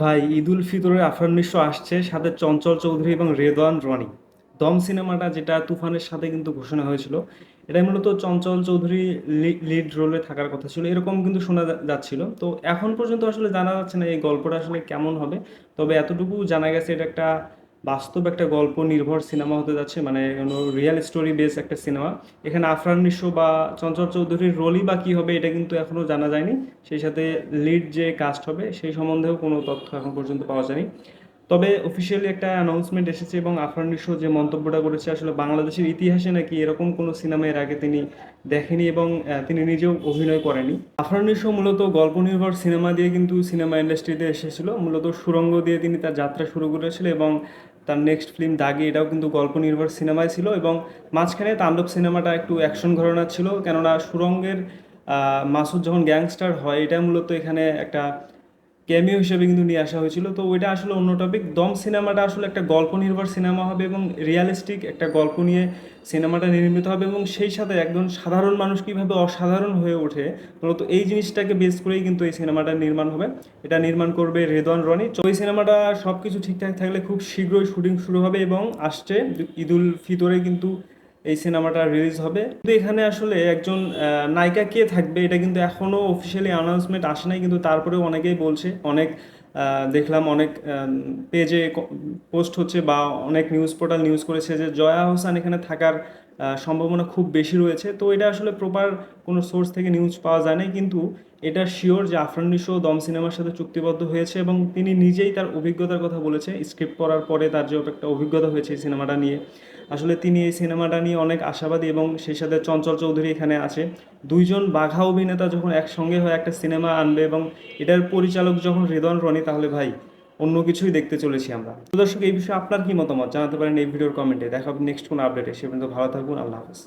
ভাই ঈদুল ফিতরের আফরান মিশ্র আসছে, সাথে চঞ্চল চৌধুরী এবং রেদওয়ান রনি। দম সিনেমাটা যেটা তুফানের সাথে কিন্তু ঘোষণা হয়েছিল এটা মূলত চঞ্চল চৌধুরী লিড রোলে থাকার কথা ছিল, এরকম কিন্তু শোনা যাচ্ছিল। তো এখন পর্যন্ত আসলে জানা যাচ্ছে না এই গল্পটা আসলে কেমন হবে, তবে এতটুকু জানা গেছে এটা একটা বাস্তব একটা গল্প নির্ভর সিনেমা হতে যাচ্ছে মানে কোনো রিয়েল স্টোরি বেস একটা সিনেমা। এখানে আফরান নিশো বা চঞ্চল চৌধুরীর রোলই বা কী হবে এটা কিন্তু এখনও জানা যায়নি। সেই সাথে লিড যে কাস্ট হবে, সেই সম্বন্ধেও কোনো তথ্য এখন পর্যন্ত পাওয়া যায়নি। তবে অফিসিয়ালি একটা অ্যানাউন্সমেন্ট এসেছে এবং আফরান নিশো যে মন্তব্যটা করেছে, আসলে বাংলাদেশের ইতিহাসে নাকি এরকম কোনো সিনেমা এর আগে তিনি দেখেনি এবং তিনি নিজেও অভিনয় করেনি। আফরান নিশো মূলত গল্প নির্ভর সিনেমা দিয়ে কিন্তু সিনেমা ইন্ডাস্ট্রিতে এসেছিল। মূলত সুরঙ্গ দিয়ে তিনি তার যাত্রা শুরু করেছিল এবং তার নেক্সট ফিল্ম দাগি, এটাও কিন্তু গল্প নির্ভর সিনেমায় ছিল এবং মাঝখানে তাণ্ডব সিনেমাটা একটু অ্যাকশন ঘটনা ছিল। কেননা সুরঙ্গের মাসুদ যখন গ্যাংস্টার হয়, এটা মূলত এখানে একটা ক্যামিও হিসেবে কিন্তু নিয়ে আসা হয়েছিল। তো ওইটা আসলে অন্য টপিক দম সিনেমাটা আসলে একটা গল্প নির্ভর সিনেমা হবে এবং রিয়ালিস্টিক একটা গল্প নিয়ে সিনেমাটা নির্মিত হবে এবং সেই সাথে একজন সাধারণ মানুষ কীভাবে অসাধারণ হয়ে ওঠে, মূলত এই জিনিসটাকে বেস করেই কিন্তু এই সিনেমাটা নির্মাণ হবে। এটা নির্মাণ করবে রেদওয়ান রনি। তো এই সিনেমাটা সব কিছু ঠিকঠাক থাকলে খুব শীঘ্রই শুটিং শুরু হবে এবং আসছে ঈদুল ফিতরে কিন্তু এই সিনেমাটা রিলিজ হবে। কিন্তু এখানে আসলে একজন নায়িকা কে থাকবে এটা কিন্তু এখনও অফিসিয়ালি অ্যানাউন্সমেন্ট আসে নাই, কিন্তু তারপরেও অনেকেই বলছে, অনেক দেখলাম অনেক পেজে পোস্ট হচ্ছে বা অনেক নিউজ পোর্টাল নিউজ করেছে যে জয়া হোসেন এখানে থাকার সম্ভাবনা খুব বেশি রয়েছে। তো এটা আসলে প্রপার কোনো সোর্স থেকে নিউজ পাওয়া যায় না কিন্তু এটা শিওর যে আফরান নিশো দম সিনেমার সাথে চুক্তিবদ্ধ হয়েছে এবং তিনি নিজেই তার অভিজ্ঞতার কথা বলেছে। স্ক্রিপ্ট করার পরে তার যে একটা অভিজ্ঞতা হয়েছে এই সিনেমাটা নিয়ে। আসলে তিনি এই সিনেমাটা নিয়ে অনেক আশাবাদী এবং সেই সাথে চঞ্চল চৌধুরী এখানে আছে। দুইজন বাঘা অভিনেতা যখন একসঙ্গে হয়ে একটা সিনেমা আনবে এবং এটার পরিচালক যখন হৃদন রনি, তাহলে ভাই অন্য কিছুই দেখতে চলেছি আমরা। দর্শক, এই বিষয়ে আপনার কি মতামত? জানাতে পারেন এই ভিডিওর কমেন্টে। দেখা হবে নেক্সট কোনো আপডেটে সে পর্যন্ত ভালো থাকুন। আল্লাহ হাফেজ।